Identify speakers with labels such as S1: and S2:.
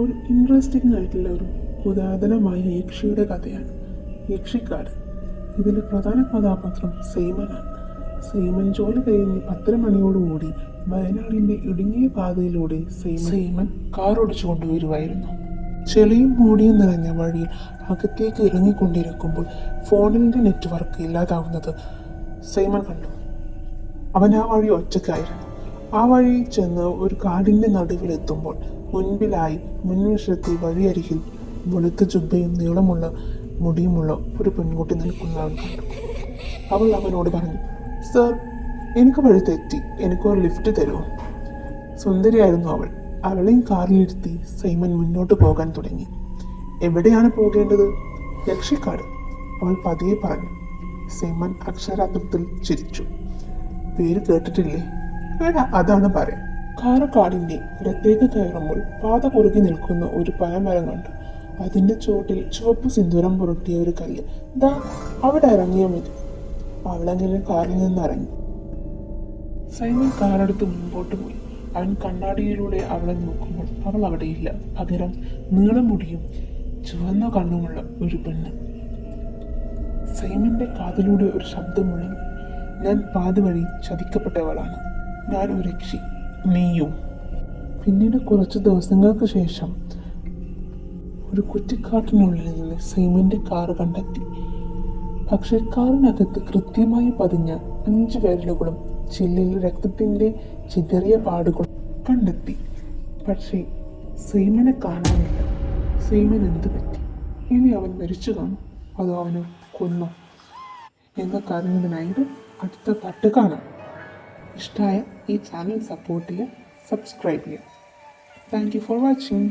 S1: ഒരു ഇൻട്രസ്റ്റിംഗ് ആയിട്ടുള്ള ഒരു പുരാതനമായ യക്ഷിയുടെ കഥയാണ്. യക്ഷിക്കാട്. ഇതിലെ പ്രധാന കഥാപാത്രം സേമനാണ്. സേമൻ ജോലി കഴിഞ്ഞ് പത്തര മണിയോടുകൂടി വയനാടിന്റെ ഇടുങ്ങിയ പാതയിലൂടെ സേമൻ സീമൻ കാർ ഓടിച്ചു കൊണ്ടുവരുമായിരുന്നു ചെളിയും മൂടിയും നിറഞ്ഞ വഴിയിൽ അകത്തേക്ക് ഇറങ്ങിക്കൊണ്ടിരിക്കുമ്പോൾ ഫോണിന്റെ നെറ്റ്വർക്ക് ഇല്ലാതാവുന്നത് സേമൻ കണ്ടു. അവൻ ആ വഴി ഒറ്റയ്ക്കായിരുന്നു. ആ വഴി ചെന്ന് ഒരു കാടിന്റെ നടുവിലെത്തുമ്പോൾ മുൻപിലായി മുൻവശത്തെ വഴിയരികിൽ വെളുത്ത ജുബയും നീളമുള്ള മുടിയുമുള്ള ഒരു പെൺകുട്ടി നിൽക്കുന്ന അവൻ കണ്ടു. അവൾ അവനോട് പറഞ്ഞു സർ എനിക്ക് വഴി തെറ്റി. എനിക്കൊരു ലിഫ്റ്റ് തരുമോ? സുന്ദരിയായിരുന്നു അവൾ. അവളെയും കാറിലിരുത്തി സൈമൻ മുന്നോട്ട് പോകാൻ തുടങ്ങി. എവിടെയാണ് പോകേണ്ടത്? ലക്ഷ്യക്കാട് അവൾ പതിയെ പറഞ്ഞു. സൈമൻ അക്ഷരാർത്ഥത്തിൽ ചിരിച്ചു. പേര് കേട്ടിട്ടില്ലേ? വേണ്ട അതാണ് പറയാം. കാറക്കാടിന്റെ ഇടത്തേക്ക് കയറുമ്പോൾ പാത കുറുകി നിൽക്കുന്ന ഒരു പനമരം കണ്ടു. അതിന്റെ ചോട്ടിൽ ചുവപ്പ് സിന്ദൂരം പുരട്ടിയ ഒരു കല്ല്. ദാ അവിടെ ഇറങ്ങിയാൽ മതി. അവളെങ്കിലും കാറിൽ നിന്ന് ഇറങ്ങി സൈമൺ കാറെടുത്ത് മുമ്പോട്ട് പോയി. അവൻ കണ്ണാടിയിലൂടെ അവളെ നോക്കുമ്പോൾ അവൾ അവിടെയില്ല. പകരം നീളമുടിയും ചുവന്ന കണ്ണുമുള്ള ഒരു പെണ്ണ്. സൈമന്റെ കാതിലൂടെ ഒരു ശബ്ദം മുഴങ്ങി. ഞാൻ പാതി വഴി ചതിക്കപ്പെട്ടവളാണ്. ഞാൻ ഒരു രക്ഷി. നീയും. പിന്നീട് കുറച്ച് ദിവസങ്ങൾക്ക് ശേഷം ഒരു കുറ്റിക്കാട്ടിനുള്ളിൽ നിന്ന് സൈമന്റെ കാർ കണ്ടെത്തി. പക്ഷേ കാറിനകത്ത് കൃത്യമായി പതിഞ്ഞ അഞ്ച് വിരലുകളും ചില്ലിൽ രക്തത്തിന്റെ ചിതറിയ പാടുകളും കണ്ടെത്തി. പക്ഷേ സൈമനെ കാണാനില്ല. സൈമൻ എന്ത് പറ്റി? ഇനി അവൻ മരിച്ചു കാണും. അതോ അവന് കൊന്നു? എന്നൊക്കെ അറിയുന്നതിനായിട്ട് അടുത്ത പാട്ട് കാണാം. ഇഷ്ടമായ ఈ channel support subscribe thank you for watching